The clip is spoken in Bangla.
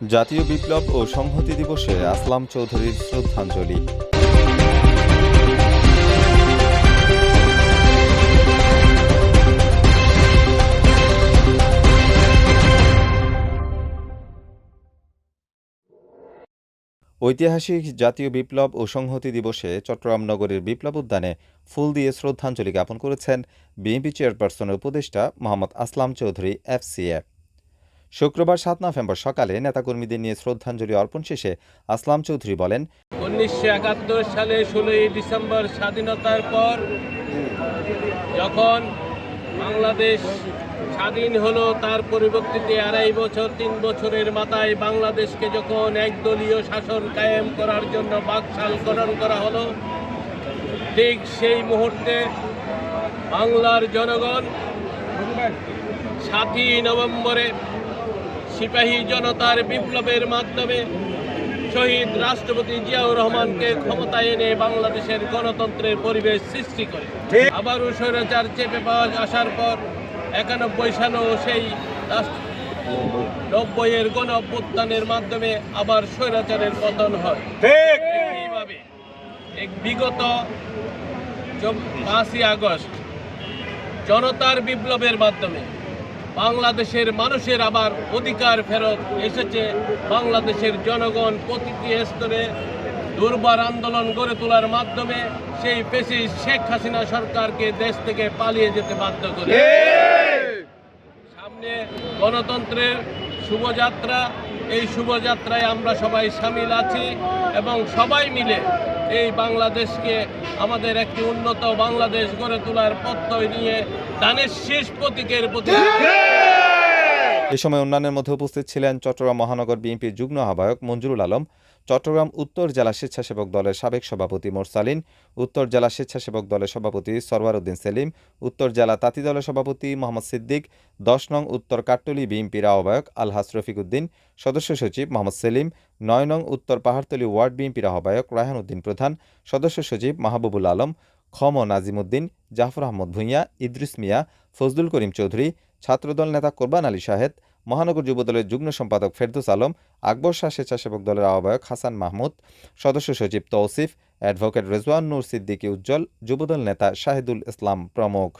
জাতীয় বিপ্লব ও সংহতি দিবসে আসলাম চৌধুরীর শ্রদ্ধাঞ্জলি। ঐতিহাসিক জাতীয় বিপ্লব ও সংহতি দিবসে চট্টগ্রাম নগরীর বিপ্লব উদ্যানে ফুল দিয়ে শ্রদ্ধাঞ্জলি জ্ঞাপন করেছেন বিএনপি চেয়ারপারসনের উপদেষ্টা মোহাম্মদ আসলাম চৌধুরী এফসিএ। শুক্রবার সাত নভেম্বর সকালে নেতাকর্মীদের নিয়ে শ্রদ্ধাঞ্জলি অর্পণ শেষে আসলাম চৌধুরী বলেন, উনিশশো একাত্তর সালে ষোলোই ডিসেম্বর স্বাধীনতার পর যখন বাংলাদেশ স্বাধীন হলো, তার পরিবর্তিতে আড়াই বছর, তিন বছরের মাথায় বাংলাদেশকে যখন একদলীয় শাসন কায়েম করার জন্য বাকশালকরণ করা হলো, ঠিক সেই মুহূর্তে বাংলার জনগণ সাতই নভেম্বরে সিপাহী জনতার বিপ্লবের মাধ্যমে শহীদ রাষ্ট্রপতি জিয়াউর রহমানকে ক্ষমতায় এনে বাংলাদেশের গণতন্ত্রের পরিবেশ সৃষ্টি করে। আবারও স্বৈরাচার চেপে পাওয়া আসার পর একানব্বই সালেও সেই রাষ্ট্র নব্বইয়ের গণ অভ্যুত্থানের মাধ্যমে আবার স্বৈরাচারের পতন হয়। এইভাবে এক বিগত পাঁচই আগস্ট জনতার বিপ্লবের মাধ্যমে বাংলাদেশের মানুষের আবার অধিকার ফেরত এসেছে। বাংলাদেশের জনগণ প্রতিটি স্তরে দুর্বার আন্দোলন গড়ে তোলার মাধ্যমে সেই পেশি শেখ হাসিনা সরকারকে দেশ থেকে পালিয়ে যেতে বাধ্য করে। সামনে গণতন্ত্রের শুভযাত্রা এই শুভযাত্রায় আমরা সবাই সামিল আছি এবং সবাই মিলে এই বাংলাদেশকে আমাদের একটি উন্নত বাংলাদেশ গড়ে তোলার পথ নিয়ে দানের শেষ প্রতীকের প্রতি এ সময় অন্যান্যের মধ্যে উপস্থিত ছিলেন চট্টগ্রাম মহানগর বিএনপির যুগ্ম আহ্বায়ক মঞ্জুরুল আলম, চট্টগ্রাম উত্তর জেলা স্বেচ্ছাসেবক দলের সাবেক সভাপতি মোরসালিন, উত্তর জেলা স্বেচ্ছাসেবক দলের সভাপতি সরওয়ার উদ্দিন সেলিম, উত্তর জেলা তাঁতি দলের সভাপতি মোহাম্মদ সিদ্দিক, দশ নং উত্তর কাট্টলি বিএনপির আহ্বায়ক আলহাস রফিক উদ্দিন সদস্য সচিব মোহাম্মদ সেলিম, নয় নং উত্তর পাহাড়তলী ওয়ার্ড বিএনপির আহ্বায়ক রায়হান উদ্দিন প্রধান, সদস্য সচিব মাহবুবুল আলম, খম নাজিমুদ্দিন, জাফর আহমদ ভূঁইয়া, ইদ্রিস মিয়া, ফজলুল করিম চৌধুরী ছাত্রদল নেতা কোরবান আলী শাহেদ, মহানগর যুবদলের যুগ্ম সম্পাদক ফেরদুস আলম, আকবর শাহ স্বেচ্ছাসেবক দলের আহ্বায়ক হাসান মাহমুদ, সদস্য সচিব তৌসিফ, অ্যাডভোকেট রেজওয়ান নূর সিদ্দিকী উজ্জ্বল যুবদল নেতা শাহিদুল ইসলাম প্রমুখ।